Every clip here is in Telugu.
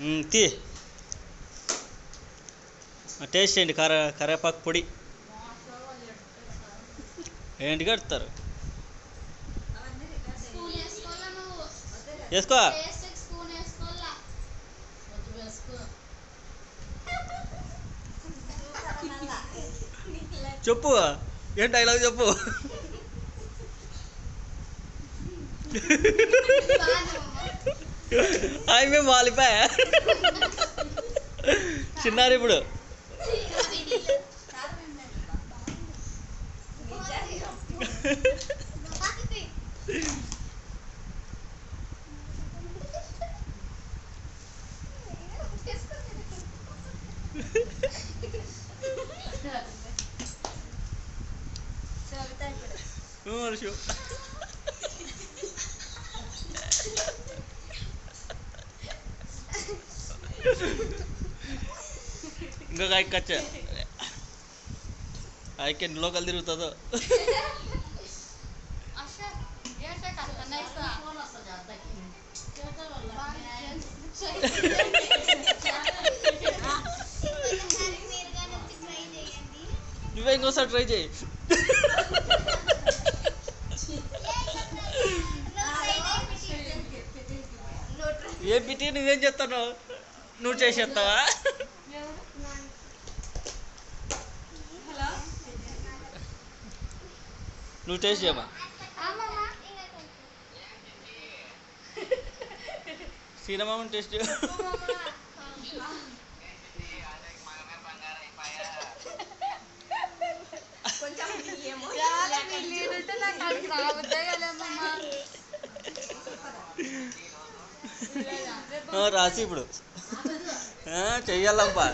తీ. టేస్ట్ ఏంటి? కర కరేపాకు పొడి. ఏంటి కడతారు? వేసుకో. చెప్పు. ఏం డైలాగ్ చెప్పు. అవి మేము వాలిపోయా చిన్నారు ఇప్పుడు వర్షం ఇంకొక ఐదు కచ్చ ఐకి ఎన్ని లోకల్ తిరుగుతుందో నువ్వే ఇంకోసారి ట్రై చేయి ఏ పిటి నువ్వేం చేస్తావు నువ్వు చేసేస్తావా? నువ్వు టేస్ట్ చేయమా సినిమా టేస్ట్ ఆ, రాసి ఇప్పుడు. ఆ, చెయ్యాలప్పా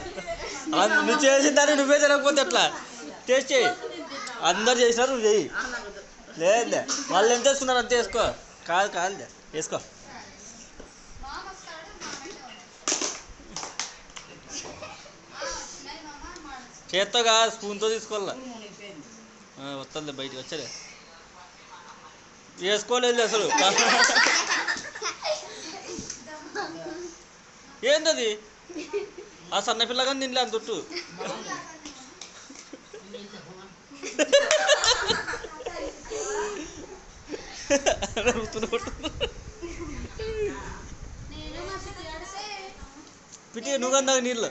నువ్వు చేసిన దాన్ని నువ్వే తినకపోతే ఎట్లా? టేస్ట్ చేయి. అందరు చేసినారు నువ్వు చెయ్యి. లేదే వాళ్ళు ఎంత వేసుకున్నారు అంతే వేసుకో కాదు కాదులే. వేసుకో. చేత్తో కాదు స్పూన్తో తీసుకోవాలా? వస్తుంది బయటకు వచ్చలే. వేసుకోలేదు అసలు. ఏంటది ఆ సన్న పిల్లగా తినలే అంత సిటీ పిటి నువ్వు అందాక నీళ్ళు.